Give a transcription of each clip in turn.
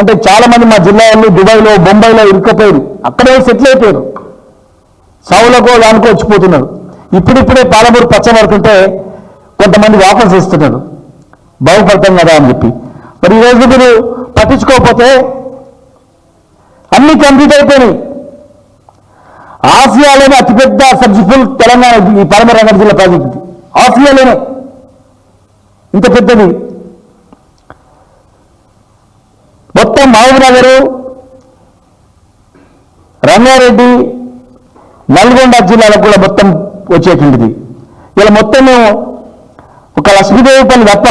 అంటే చాలా మంది మా జిల్లా వాళ్ళు దుబాయ్లో బొంబాయిలో ఇరుక్కపోయారు. అక్కడే సెటిల్ అయిపోయారు. సావులకో దానికో వచ్చిపోతున్నారు. ఇప్పుడిప్పుడే పాలమూరు పచ్చబడుతుంటే కొంతమంది వాపస్ ఇస్తున్నారు బాగుపడతాం కదా అని చెప్పి. మరి ఈరోజు మీరు పట్టించుకోకపోతే అన్ని కంప్లీట్ అయిపోయినాయి. ఆసియాలోనే అతిపెద్ద సబ్జిఫుల్ తెలంగాణ ఈ పరమరంగ జిల్లా ప్రాజెక్ట్ ఆసియాలోనే. ఇంత పెద్దది. మొత్తం మహబూబ్ నగరు రంగారెడ్డి నల్గొండ జిల్లాలకు కూడా మొత్తం వచ్చేటువంటిది ఇలా మొత్తం మేము ఒక లక్ష్మీదేవిపల్లి తప్ప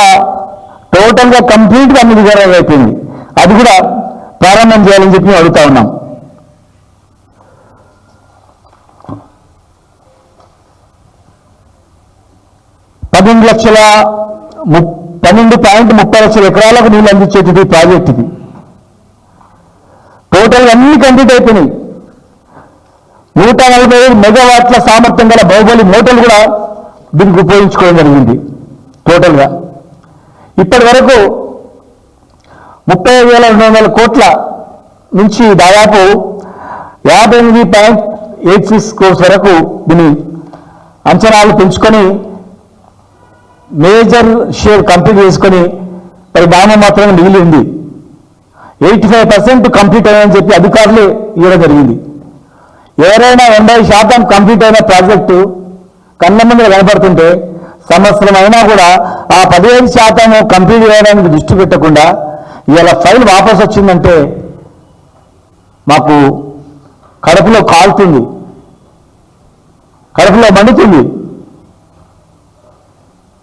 టోటల్గా కంప్లీట్గా అన్ని వివరాలు అయిపోయింది. అది కూడా ప్రారంభం చేయాలని చెప్పి మేము అడుగుతా ఉన్నాం. పన్నెండు లక్షల ము- పన్నెండు పాయింట్ ముప్పై లక్షల ఎకరాలకు నీళ్ళు అందించేది ప్రాజెక్ట్ ఇది. టోటల్ అన్ని కంప్లీట్ అయిపోయినాయి. నూట నలభై ఐదు మెగావాట్ల సామర్థ్యం గల బాహుబలి మోటార్లు కూడా దీనికి ఉపయోగించుకోవడం జరిగింది టోటల్గా. ఇప్పటి వరకు ముప్పై వేల రెండు వందల కోట్ల నుంచి దాదాపు యాభై ఎనిమిది పాయింట్ ఎయిట్ సిక్స్ కోర్స్ వరకు దీని అంచనాలు పెంచుకొని మేజర్ షేర్ కంప్లీట్ చేసుకొని మరి దానం మాత్రమే మిగిలి ఉంది. ఎయిటీ ఫైవ్ పర్సెంట్ కంప్లీట్ అయ్యాయని చెప్పి అధికారులు ఇవ్వడం జరిగింది. ఎవరైనా ఎనభై శాతం కంప్లీట్ అయిన ప్రాజెక్టు కళ్ళ ముందు సంవత్సరం అయినా కూడా ఆ పదిహేను శాతం కంప్లీట్ చేయడానికి దృష్టి పెట్టకుండా ఇవాళ ఫైల్ వాపస్ వచ్చిందంటే మాకు కడుపులో కాలుతుంది. కడుపులో మండుతుంది.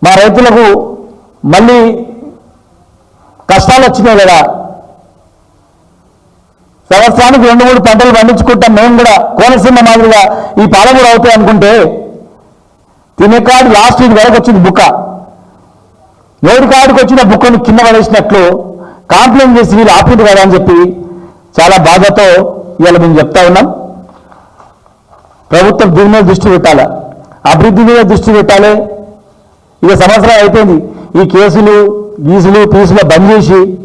మా రైతులకు మళ్ళీ కష్టాలు వచ్చినాయి కదా. సంవత్సరానికి రెండు మూడు పంటలు పండించుకుంటాం. మేము కూడా కోనసీమ మాదిరిగా ఈ పాలమూరు అవుతాయి అనుకుంటే తినే కాడు లాస్ట్ ఇది వరకు వచ్చింది బుక్క. నోటి కాడికి వచ్చిన బుక్కను కింద పడేసినట్లు కాంప్లైంట్ చేసి వీళ్ళు ఆపింది కదా అని చెప్పి చాలా బాధతో ఇవాళ మేము చెప్తా ఉన్నాం. ప్రభుత్వం దీని మీద దృష్టి పెట్టాలి? అభివృద్ధి మీద దృష్టి పెట్టాలి? ఇక సంవత్సరం అయిపోయింది. ఈ కేసులు గీసులు పీసులు బంద్ చేసి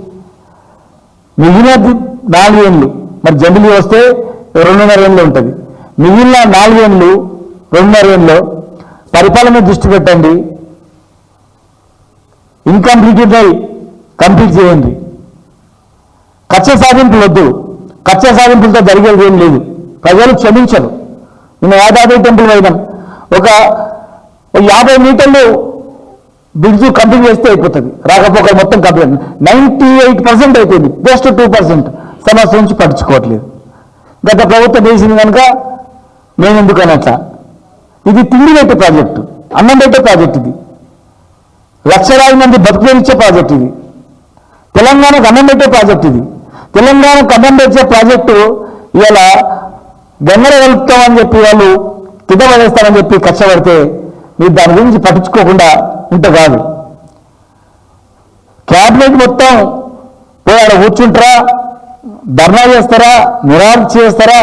మిగిలిన ది- నాలుగేళ్ళు మరి జమిలీ వస్తే రెండున్నర ఏళ్ళు ఉంటుంది. మిగిలిన నాలుగేళ్ళు రెండున్నర ఏళ్ళు పరిపాలన దృష్టి పెట్టండి. ఇన్కంప్లీటెడ్ అయి కంప్లీట్ చేయండి. కచ్చ సాధింపులు వద్దు. కచ్చ సాధింపులతో జరిగేది ఏం లేదు. ప్రజలు క్షమించరు. నిన్న యాదాద్రి టెంపుల్ పోయినాం. ఒక ఒక యాభై మీటర్లు బ్రిడ్జ్ కంప్లీట్ చేస్తే అయిపోతుంది. రాకపోక మొత్తం కంప్లీట్. నైంటీ ఎయిట్ పర్సెంట్ అయిపోయింది. జస్ట్ టూ పర్సెంట్ సమస్య నుంచి పట్టించుకోవట్లేదు. గత ప్రభుత్వం చేసింది కనుక మేము ఎందుకు అనట్లా ఇది తిండి పెట్టే ప్రాజెక్టు అన్నం పెట్టే ప్రాజెక్ట్ ఇది. లక్షలాది మంది బతుకునిచ్చే ప్రాజెక్ట్ ఇది. తెలంగాణకు అన్నం పెట్టే ప్రాజెక్ట్ ఇది. తెలంగాణకు అన్నం పెట్టే ప్రాజెక్టు ఇవాళ గంగర కలుపుతామని చెప్పి వాళ్ళు తిద్దబడేస్తామని చెప్పి కష్టపడితే మీరు దాని గురించి పట్టించుకోకుండా ఉంటే కాదు. క్యాబినెట్ మొత్తం పోయి ఆడ కూర్చుంటారా? ధర్నా చేస్తారా? నిరాహార చేస్తారా?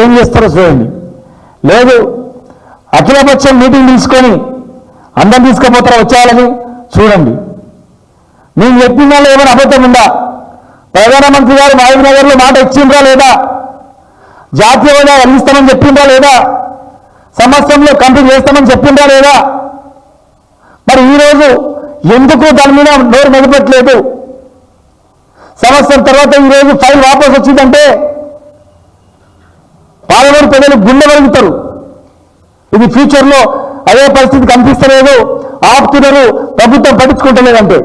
ఏం చేస్తారో చూడండి. లేదు అఖిలపక్షం మీటింగ్ తీసుకొని అందరం తీసుకుపోతారా వచ్చేయాలని చూడండి. నేను చెప్పిన వాళ్ళు ఏమైనా అబద్ధం ఉందా? ప్రధానమంత్రి గారు మహబూబ్ నగర్లో మాట ఇచ్చిండ్రా లేదా? జాతీయ హోదా అందిస్తామని చెప్పిండ్రా లేదా? సంవత్సరంలో కంప్లీట్ చేస్తామని చెప్పిండ్రా లేదా? మరి ఈరోజు ఎందుకు దాని మీద నోరు మెదపెట్టలేదు సంవత్సరం తర్వాత ఈరోజు ఫైల్ వాపస్ వచ్చిందంటే పాలమూరు ప్రజలు గుండె వరుగుతారు ఇది ఫ్యూచర్లో అదే పరిస్థితి కనిపిస్తలేదు. ఆపుతున్నారు ప్రభుత్వం పట్టించుకుంటలేదంటే.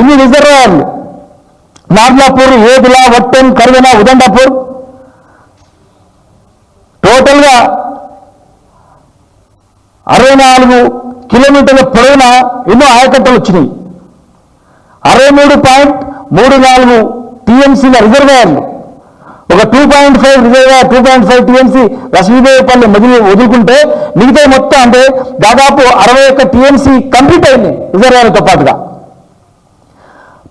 ఇన్ని రిజర్వాయర్లు నార్లాపూర్ ఏదుల వట్టెన్ కరువెన ఉదండాపూర్. టోటల్గా అరవై నాలుగు కిలోమీటర్ల పొడవున ఎన్నో ఆయకట్టలు వచ్చినాయి. అరవై మూడు పాయింట్ మూడు నాలుగు టీఎంసీల రిజర్వాయర్లు. ఒక two point five reservoir two point five TMC Lakshmidevipalli మొదలు వదులుకుంటే మిగతా మొత్తం అంటే దాదాపు అరవై ఒక్క టీఎంసీ కంప్లీట్ అయింది రిజర్వాయర్తో పాటుగా.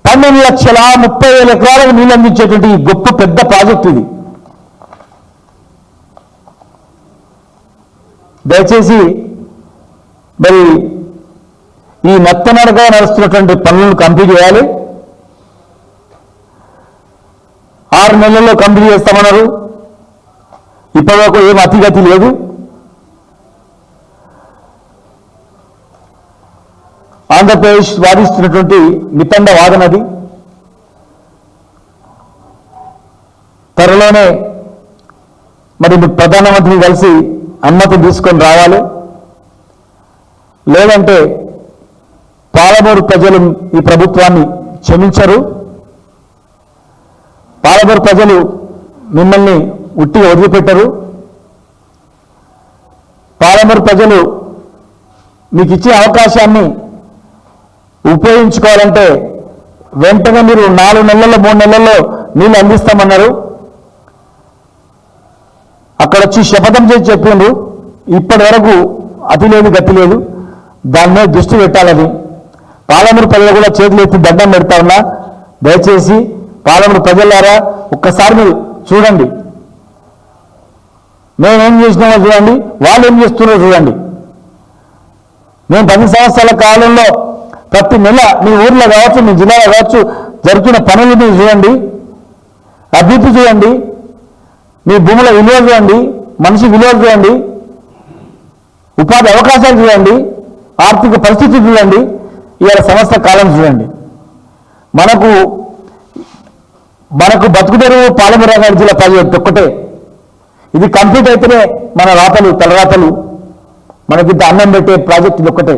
పన్నెండు లక్షల ముప్పై వేల ఎకరాలకు నీళ్ళు అందించేటువంటి ఈ గొప్ప పెద్ద ప్రాజెక్ట్ ఇది. దయచేసి మరి ఈ మెత్తనరగా నడుస్తున్నటువంటి పనులను కంప్లీట్ చేయాలి. ఆరు నెలల్లో కంప్లీట్ చేస్తామన్నారు. ఇప్పటివరకు ఏం అతిగతి లేదు. ఆంధ్రప్రదేశ్ వాదిస్తున్నటువంటి మితండ వాదనది త్వరలోనే మరి ప్రధానమంత్రిని కలిసి అనుమతి తీసుకొని రావాలి. లేదంటే పాలమూరు ప్రజలు ఈ ప్రభుత్వాన్ని క్షమించరు. పాలమూరు ప్రజలు మిమ్మల్ని ఉట్టిగా వదిలిపెట్టరు. పాలమూరు ప్రజలు మీకు ఇచ్చే అవకాశాన్ని ఉపయోగించుకోవాలంటే వెంటనే మీరు నాలుగు నెలల్లో మూడు నెలల్లో నీళ్ళు అందిస్తామన్నారు. అక్కడ వచ్చి శపథం చేసి చెప్పిండ్రు. ఇప్పటి వరకు అతి లేదు గతి లేదు. దాని మీద దృష్టి పెట్టాలని పాలమూరు ప్రజలు కూడా చేతులు ఎత్తి దండం పెడతారన్నా దయచేసి పాలమూరు ప్రజలారా ఒక్కసారి మీరు చూడండి. మేమేం చేసినామో చూడండి. వాళ్ళు ఏం చేస్తున్నారో చూడండి. మేము పది సంవత్సరాల కాలంలో ప్రతి నెల మీ ఊర్లో కావచ్చు మీ జిల్లాలో కావచ్చు జరుగుతున్న పనులు మీరు చూడండి. అభివృద్ధి చూడండి. మీ భూముల విలువ చూడండి. మనిషి విలువ చూడండి. ఉపాధి అవకాశాలు చూడండి. ఆర్థిక పరిస్థితి చూడండి. ఇవాళ సంవత్సర కాలం చూడండి. మనకు మనకు బతుకుదెరువు పాలమూరు రంగారెడ్డి జిల్లా ప్రాజెక్ట్ ఒక్కటే. ఇది కంప్లీట్ అయితేనే మన రాతలు తలరాతలు. మనకింత అన్నం పెట్టే ప్రాజెక్ట్ ఇది ఒక్కటే.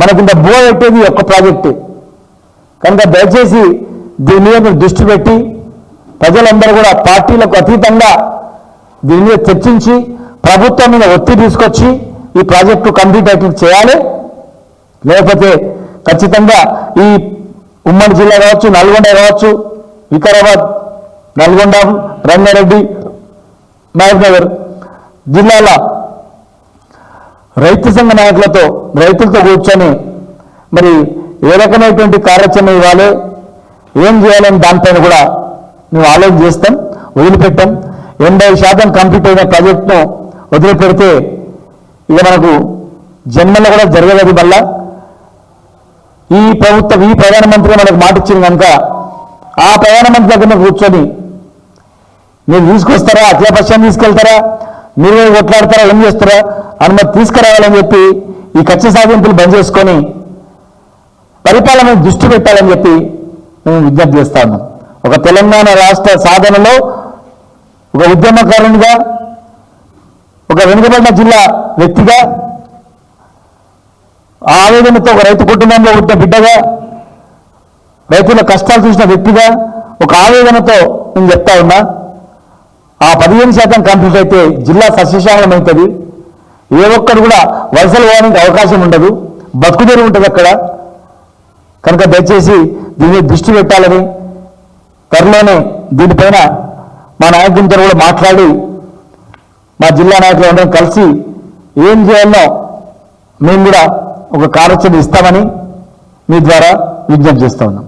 మనకింత బో పెట్టేది ఒక్క ప్రాజెక్టే. కనుక దయచేసి దీని మీద మీరు దృష్టి పెట్టి ప్రజలందరూ కూడా పార్టీలకు అతీతంగా దీని మీద చర్చించి ప్రభుత్వం మీద ఒత్తిడి తీసుకొచ్చి ఈ ప్రాజెక్టు కంప్లీట్ అయితే చేయాలి. లేకపోతే ఖచ్చితంగా ఈ ఉమ్మడి జిల్లా కావచ్చు నల్గొండ కావచ్చు వికారాబాద్ నల్గొండ రంగారెడ్డి మహబూబ్నగర్ జిల్లాల రైతు సంఘ నాయకులతో రైతులతో కూర్చొని మరి ఏ రకమైనటువంటి కార్యాచరణ ఇవ్వాలి ఏం చేయాలని దానిపైన కూడా మేము ఆలోచన చేస్తాం వదిలిపెట్టాం. ఎనభై శాతం కంప్లీట్ అయిన ప్రాజెక్టును వదిలిపెడితే ఇక మనకు జన్మలో కూడా జరగలేదు మళ్ళా. ఈ ప్రభుత్వం ఈ ప్రధానమంత్రి మనకు మాట ఇచ్చింది కనుక ఆ ప్రధానమంత్రి దగ్గర కూర్చొని మీరు తీసుకొస్తారా? అఖిలపక్షాన్ని తీసుకెళ్తారా? మీరే కొట్లాడతారా? ఏం చేస్తారా? అనుమతి తీసుకురావాలని చెప్పి ఈ కక్ష సాధింపులు బంద్ చేసుకొని పరిపాలన దృష్టి పెట్టాలని చెప్పి మేము విజ్ఞప్తి చేస్తాము ఒక తెలంగాణ రాష్ట్ర సాధనలో ఒక ఉద్యమకారునిగా ఒక వెనుకబడిన జిల్లా వ్యక్తిగా ఆవేదనతో ఒక రైతు కుటుంబంలో పుట్టిన బిడ్డగా రైతుల కష్టాలు చూసిన వ్యక్తిగా ఒక ఆవేదనతో నేను చెప్తా ఉన్నా. ఆ పదిహేను శాతం కంప్లీట్ అయితే జిల్లా సస్యశామలం అవుతుంది ఏ ఒక్కరు కూడా వలసలు పోవడానికి అవకాశం ఉండదు. బతుకుదేరు ఉంటుంది అక్కడ. కనుక దయచేసి దీని దృష్టి పెట్టాలని త్వరలోనే దీనిపైన మా నాయకులతో కూడా మాట్లాడి మా జిల్లా నాయకులు అందరం కలిసి ఏం చేయాలో మేము కూడా ఒక కార్యాచరణ ఇస్తామని మీ ద్వారా విజ్ఞప్తి చేస్తా ఉన్నాం.